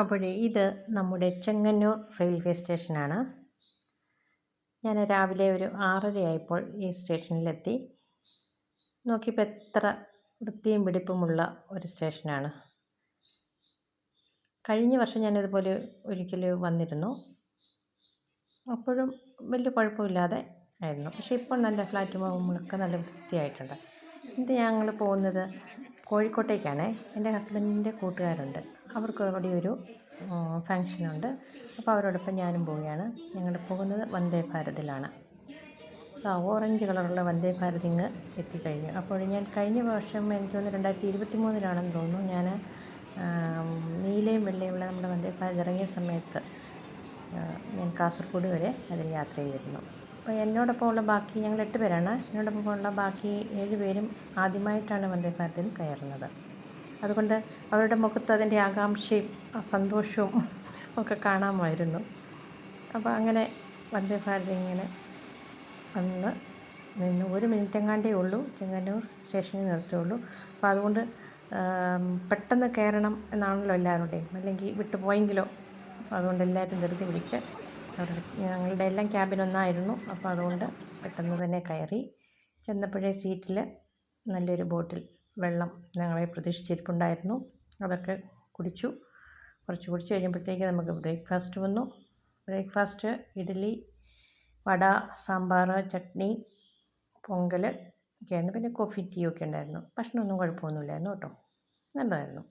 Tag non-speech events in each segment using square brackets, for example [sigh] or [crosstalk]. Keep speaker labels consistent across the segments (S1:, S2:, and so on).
S1: അപ്പോഴേ ഇത് നമ്മുടെ ചെങ്ങന്നൂർ റെയിൽവേ സ്റ്റേഷനാണ്. ഞാൻ രാവിലെ ഒരു ആറരയായപ്പോൾ ഈ സ്റ്റേഷനിലെത്തി. നോക്കിയപ്പോൾ എത്ര വൃത്തിയും പിടിപ്പുമുള്ള ഒരു സ്റ്റേഷനാണ്. കഴിഞ്ഞ വർഷം ഞാനിതുപോലെ ഒരിക്കൽ വന്നിരുന്നു. അപ്പോഴും വലിയ കുഴപ്പമില്ലാതെ ആയിരുന്നു. പക്ഷേ ഇപ്പോൾ നല്ല ഫ്ലാറ്റുമൊക്കെ നല്ല വൃത്തിയായിട്ടുണ്ട്. ഇത് ഞങ്ങൾ പോകുന്നത് കോഴിക്കോട്ടേക്കാണ്. എന്റെ ഹസ്ബൻഡിന്റെ കൂട്ടുകാരുണ്ട്. അവർക്ക് അവിടെ ഒരു ഫങ്ഷനുണ്ട് അപ്പോൾ അവരോടൊപ്പം ഞാനും പോവുകയാണ്. ഞങ്ങൾ പോകുന്നത് വന്ദേ ഭാരതിലാണ്. ആ ഓറഞ്ച് കളറുള്ള വന്ദേ ഭാരത് ഇങ്ങ് എത്തിക്കഴിഞ്ഞു. അപ്പോൾ ഞാൻ കഴിഞ്ഞ വർഷം എനിക്ക് തോന്നുന്നു രണ്ടായിരത്തി ഇരുപത്തി മൂന്നിലാണെന്ന് തോന്നുന്നു ഞാൻ നീലയും വെള്ളയുമുള്ള നമ്മുടെ വന്ദേ ഭാരത് ഇറങ്ങിയ സമയത്ത് ഞാൻ കാസർഗോഡ് വരെ അതിൽ യാത്ര ചെയ്തിരുന്നു. അപ്പോൾ എന്നോടൊപ്പം ഉള്ള ബാക്കി ഞങ്ങൾ എട്ട് പേരാണ്. എന്നോടൊപ്പം ഉള്ള ബാക്കി ഏഴ് പേരും ആദ്യമായിട്ടാണ് വന്ദേ ഭാരതിൽ കയറുന്നത്. അതുകൊണ്ട് അവരുടെ മുഖത്ത് അതിന്റെ ആകാംക്ഷയും സന്തോഷവും ഒക്കെ കാണാമായിരുന്നു. അപ്പോൾ അങ്ങനെ വന്ദേ ഭാരതി ഇങ്ങനെ വന്ന് നിന്ന് ഒരു മിനിറ്റ് എങ്ങാണ്ടേ ഉള്ളൂ. ചെങ്ങന്നൂർ സ്റ്റേഷനിൽ നിർത്തുള്ളൂ അപ്പോൾ അതുകൊണ്ട് പെട്ടെന്ന് കയറണം എന്നാണല്ലോ എല്ലാവരുടെയും. അല്ലെങ്കിൽ വിട്ടുപോയെങ്കിലോ. അതുകൊണ്ട് എല്ലാവരും ധൃതി വിളിച്ച് അവരുടെ ഞങ്ങളുടെ എല്ലാം ക്യാബിൻ ഒന്നായിരുന്നു അപ്പോൾ അതുകൊണ്ട് പെട്ടെന്ന് തന്നെ കയറി ചെന്നപ്പോഴേ സീറ്റിൽ നല്ലൊരു ബോട്ടിൽ വെള്ളം ഞങ്ങളെ പ്രതീക്ഷിച്ചിരിപ്പുണ്ടായിരുന്നു. അതൊക്കെ കുടിച്ചു. കുറച്ച് കുടിച്ച് കഴിയുമ്പോഴത്തേക്ക് നമുക്ക് ബ്രേക്ക്ഫാസ്റ്റ് വന്നു. ബ്രേക്ക്ഫാസ്റ്റ് ഇഡ്ഡലി വട സാമ്പാർ ചട്നി പൊങ്കൽ ഒക്കെയായിരുന്നു. പിന്നെ കോഫി ടീ ഒക്കെ ഉണ്ടായിരുന്നു. ഭക്ഷണമൊന്നും കുഴപ്പമൊന്നുമില്ലായിരുന്നു കേട്ടോ. നല്ലതായിരുന്നു.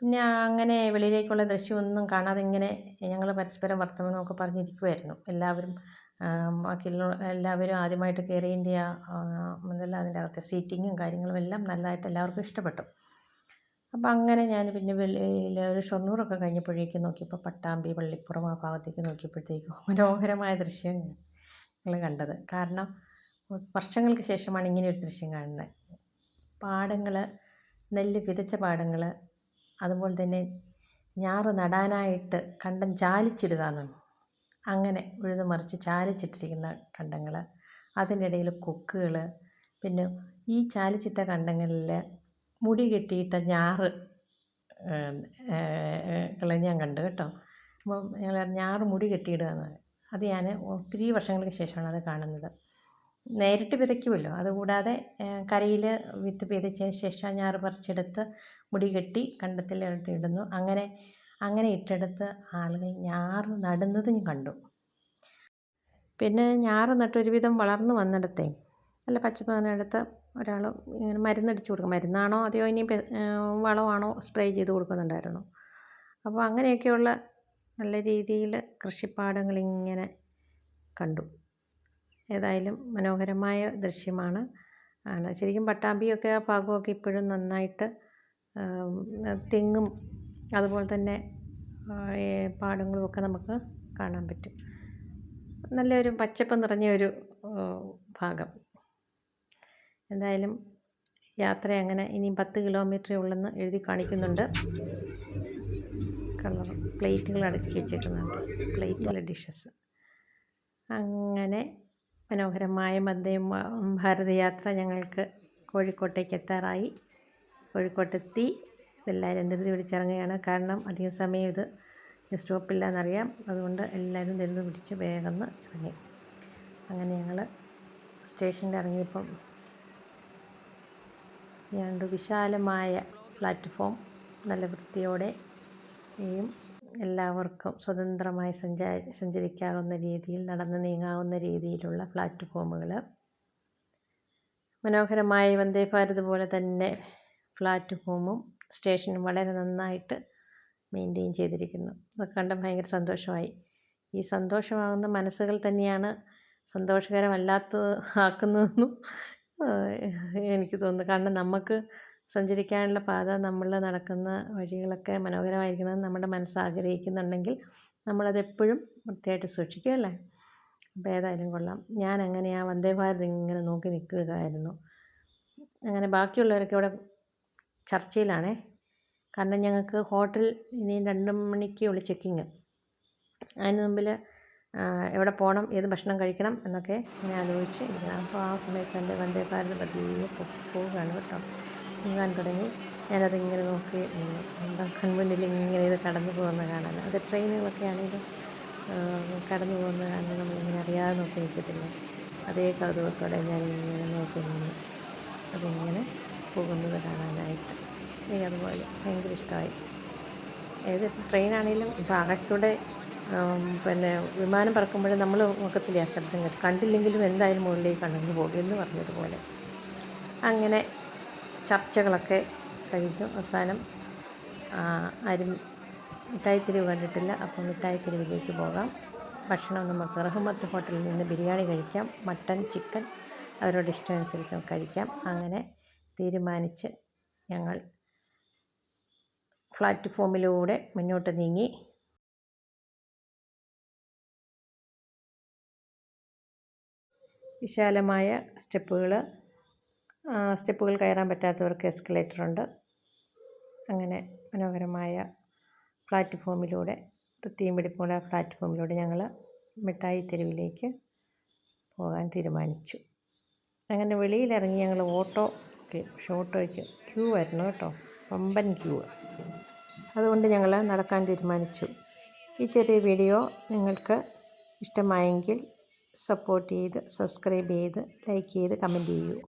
S1: പിന്നെ അങ്ങനെ വെളിയിലേക്കുള്ള ദൃശ്യമൊന്നും കാണാതെ ഇങ്ങനെ ഞങ്ങൾ പരസ്പരം വർത്തമാനമൊക്കെ പറഞ്ഞിരിക്കുമായിരുന്നു എല്ലാവരും ബാക്കിയുള്ള എല്ലാവരും ആദ്യമായിട്ട് കയറി ഇന്ത്യ എന്തെല്ലാം അതിന്റെ അകത്തെ സീറ്റിങ്ങും കാര്യങ്ങളും എല്ലാം നല്ലതായിട്ട് എല്ലാവർക്കും ഇഷ്ടപ്പെട്ടു. അപ്പോൾ അങ്ങനെ ഞാൻ പിന്നെ വെളിയിൽ ഒരു ഷൊർണൂറൊക്കെ കഴിഞ്ഞപ്പോഴേക്കും നോക്കിയപ്പോൾ പട്ടാമ്പി വള്ളിപ്പുറം ആ ഭാഗത്തേക്ക് നോക്കിയപ്പോഴത്തേക്കും [laughs] മനോഹരമായ ദൃശ്യം ഞങ്ങൾ കണ്ടത്. കാരണം വർഷങ്ങൾക്ക് ശേഷമാണ് ഇങ്ങനെ ഒരു ദൃശ്യം കാണുന്നത് പാടങ്ങൾ നെല്ല് വിതച്ച പാടങ്ങൾ അതുപോലെ തന്നെ ഞാറ് നടാനായിട്ട് കണ്ടം ചാലിച്ചിടുക എന്നാണ് അങ്ങനെ ഉഴുന്ന് മറിച്ച് ചാലിച്ചിട്ടിരിക്കുന്ന കണ്ടങ്ങൾ അതിനിടയിൽ കൊക്കുകൾ പിന്നെ ഈ ചാലിച്ചിട്ട കണ്ടങ്ങളിൽ മുടി കെട്ടിയിട്ട ഞാറ് കളെ ഞാൻ കണ്ടു കേട്ടോ. അപ്പം ഞങ്ങൾ ഞാറ് മുടി കെട്ടിയിടുക എന്ന് അത് ഞാൻ ഒത്തിരി വർഷങ്ങൾക്ക് ശേഷമാണ് അത് കാണുന്നത്. നേരിട്ട് വിതയ്ക്കുമല്ലോ. അതുകൂടാതെ കരയിൽ വിത്ത് വിതച്ചതിന് ശേഷം ഞാറ് പറിച്ചെടുത്ത് മുടി കെട്ടി കണ്ടത്തിൽ ഇടുന്നു. അങ്ങനെ അങ്ങനെ ഇട്ടെടുത്ത് ആളുകൾ ഞാറ് നടുന്നത് ഞാൻ കണ്ടു. പിന്നെ ഞാറ് നട്ട് ഒരുവിധം വളർന്നു വന്നിടത്തെ നല്ല പച്ചപ്പ് എടുത്ത് ഒരാൾ ഇങ്ങനെ മരുന്നടിച്ച് കൊടുക്കും. മരുന്നാണോ അതെയോ ഇനി വളമാണോ സ്പ്രേ ചെയ്ത് കൊടുക്കുന്നുണ്ടായിരുന്നു. അപ്പോൾ അങ്ങനെയൊക്കെയുള്ള നല്ല രീതിയിൽ കൃഷിപ്പാടങ്ങളിങ്ങനെ കണ്ടു. ഏതായാലും മനോഹരമായ ദൃശ്യമാണ്. ആണ്. ശരിക്കും പട്ടാമ്പിയൊക്കെ ആ ഭാഗമൊക്കെ ഇപ്പോഴും നന്നായിട്ട് തെങ്ങും അതുപോലെ തന്നെ പാടങ്ങളും ഒക്കെ നമുക്ക് കാണാൻ പറ്റും. നല്ലൊരു പച്ചപ്പ് നിറഞ്ഞ ഒരു ഭാഗം. എന്തായാലും യാത്ര അങ്ങനെ ഇനിയും പത്ത് കിലോമീറ്റർ ഉള്ളെന്ന് എഴുതി കാണിക്കുന്നുണ്ട്. കളർ പ്ലേറ്റുകൾ അടുക്കി വെച്ചേക്കുന്നുണ്ട്. പ്ലേറ്റിലെ ഡിഷസ്. അങ്ങനെ മനോഹരമായ മധ്യ ഭാരതയാത്ര ഞങ്ങൾക്ക് കോഴിക്കോട്ടേക്ക് എത്താറായി. കോഴിക്കോട്ടെത്തി. എല്ലാവരും ധൃതി പിടിച്ചിറങ്ങുകയാണ്. കാരണം അധികം സമയം ഇത് സ്റ്റോപ്പില്ല എന്നറിയാം അതുകൊണ്ട് എല്ലാവരും ധൃതി പിടിച്ച് വേഗം ഇറങ്ങി. അങ്ങനെ ഞങ്ങൾ സ്റ്റേഷനിൽ ഇറങ്ങിയപ്പം ഞണ്ട് വിശാലമായ പ്ലാറ്റ്ഫോം. നല്ല വൃത്തിയോടെയും എല്ലാവർക്കും സ്വതന്ത്രമായി സഞ്ചാരി സഞ്ചരിക്കാവുന്ന രീതിയിൽ നടന്ന് നീങ്ങാവുന്ന രീതിയിലുള്ള പ്ലാറ്റ്ഫോമുകൾ മനോഹരമായ വന്ദേ ഭാരത് പോലെ തന്നെ പ്ലാറ്റ്ഫോമും സ്റ്റേഷനും വളരെ നന്നായിട്ട് മെയിന്റെയിൻ ചെയ്തിരിക്കുന്നു. അതൊക്കെ കണ്ട് ഭയങ്കര സന്തോഷമായി. ഈ സന്തോഷമാകുന്ന മനസ്സുകൾ തന്നെയാണ് സന്തോഷകരമല്ലാത്ത ആക്കുന്നതെന്നും എനിക്ക് തോന്നുന്നു. കാരണം നമുക്ക് സഞ്ചരിക്കാനുള്ള പാത നമ്മൾ നടക്കുന്ന വഴികളൊക്കെ മനോഹരമായിരിക്കണമെന്ന് നമ്മുടെ മനസ്സ് ആഗ്രഹിക്കുന്നുണ്ടെങ്കിൽ നമ്മളതെപ്പോഴും വൃത്തിയായിട്ട് സൂക്ഷിക്കും അല്ലേ? അപ്പോൾ ഏതായാലും കൊള്ളാം. ഞാൻ അങ്ങനെ ആ വന്ദേ ഭാരത് ഇങ്ങനെ നോക്കി നിൽക്കുകയായിരുന്നു. അങ്ങനെ ബാക്കിയുള്ളവരൊക്കെ ഇവിടെ ചർച്ചയിലാണേ. കാരണം ഞങ്ങൾക്ക് ഹോട്ടൽ ഇനി രണ്ട് മണിക്ക് ഉള്ളു ചെക്കിങ്. അതിന് മുമ്പിൽ എവിടെ പോകണം ഏത് ഭക്ഷണം കഴിക്കണം എന്നൊക്കെ ഞാൻ ആലോചിച്ച് ഇരിക്കണം. അപ്പോൾ ആ സമയത്ത് എന്റെ വന്ദേ ഭാരത് പതിയെ പോവുകയാണ് കേട്ടോ. നീങ്ങാൻ തുടങ്ങി. ഞാനതിങ്ങനെ നോക്കി. എന്താ കൺമുന്നിൽ ഇങ്ങനെ ഇത് കടന്നു പോകുന്ന കാണാൻ. അത് ട്രെയിനുകളൊക്കെ ആണെങ്കിലും കടന്നു പോകുന്ന കാണാൻ നമ്മളിങ്ങനെ അറിയാതെ നോക്കി നിൽക്കത്തില്ല. അതേ കൗതുകത്തോടെ ഞാനിങ്ങനെ നോക്കി നിന്ന് അതിങ്ങനെ പോകുന്നത് കാണാനായിട്ട്. എനിക്ക് അതുപോലെ ഭയങ്കര ഇഷ്ടമായി. ഏത് ട്രെയിനാണെങ്കിലും ഇപ്പോൾ ആകാശത്തൂടെ പിന്നെ വിമാനം പറക്കുമ്പോൾ നമ്മൾ നോക്കത്തില്ലേ ആ ശബ്ദം കേട്ട്. കണ്ടില്ലെങ്കിലും എന്തായാലും മുകളിലേക്ക് കണ്ടു പോകും എന്ന് പറഞ്ഞതുപോലെ. അങ്ങനെ ചർച്ചകളൊക്കെ കഴിഞ്ഞു. അവസാനം ആരും മിഠായി തെരുവ് കണ്ടിട്ടില്ല. അപ്പോൾ മിഠായി തെരുവിലേക്ക് പോകാം. ഭക്ഷണം നമുക്ക് റഹ്മത്ത് ഹോട്ടലിൽ നിന്ന് ബിരിയാണി കഴിക്കാം. മട്ടൺ ചിക്കൻ അവരുടെ ഇഷ്ടമനുസരിച്ച് നമുക്ക് കഴിക്കാം. അങ്ങനെ തീരുമാനിച്ച് ഞങ്ങൾ പ്ലാറ്റ്ഫോമിലൂടെ മുന്നോട്ട് നീങ്ങി. വിശാലമായ സ്റ്റെപ്പുകൾ സ്റ്റെപ്പുകൾ കയറാൻ പറ്റാത്തവർക്ക് എസ്കലേറ്റർ ഉണ്ട്. അങ്ങനെ മനോഹരമായ പ്ലാറ്റ്ഫോമിലൂടെ വൃത്തിയും പിടിപ്പുള്ള പ്ലാറ്റ്ഫോമിലൂടെ ഞങ്ങൾ മിഠായി തെരുവിലേക്ക് പോകാൻ തീരുമാനിച്ചു. അങ്ങനെ വെളിയിലിറങ്ങി ഞങ്ങൾ ഓട്ടോ പക്ഷേ ഓട്ടോയ്ക്ക് ക്യൂ ആയിരുന്നു കേട്ടോ പമ്പൻ ക്യൂ. അതുകൊണ്ട് ഞങ്ങൾ നടക്കാൻ തീരുമാനിച്ചു. ഈ ചെറിയ വീഡിയോ നിങ്ങൾക്ക് ഇഷ്ടമായെങ്കിൽ സപ്പോർട്ട് ചെയ്ത് സബ്സ്ക്രൈബ് ചെയ്ത് ലൈക്ക് ചെയ്ത് കമന്റ് ചെയ്യൂ.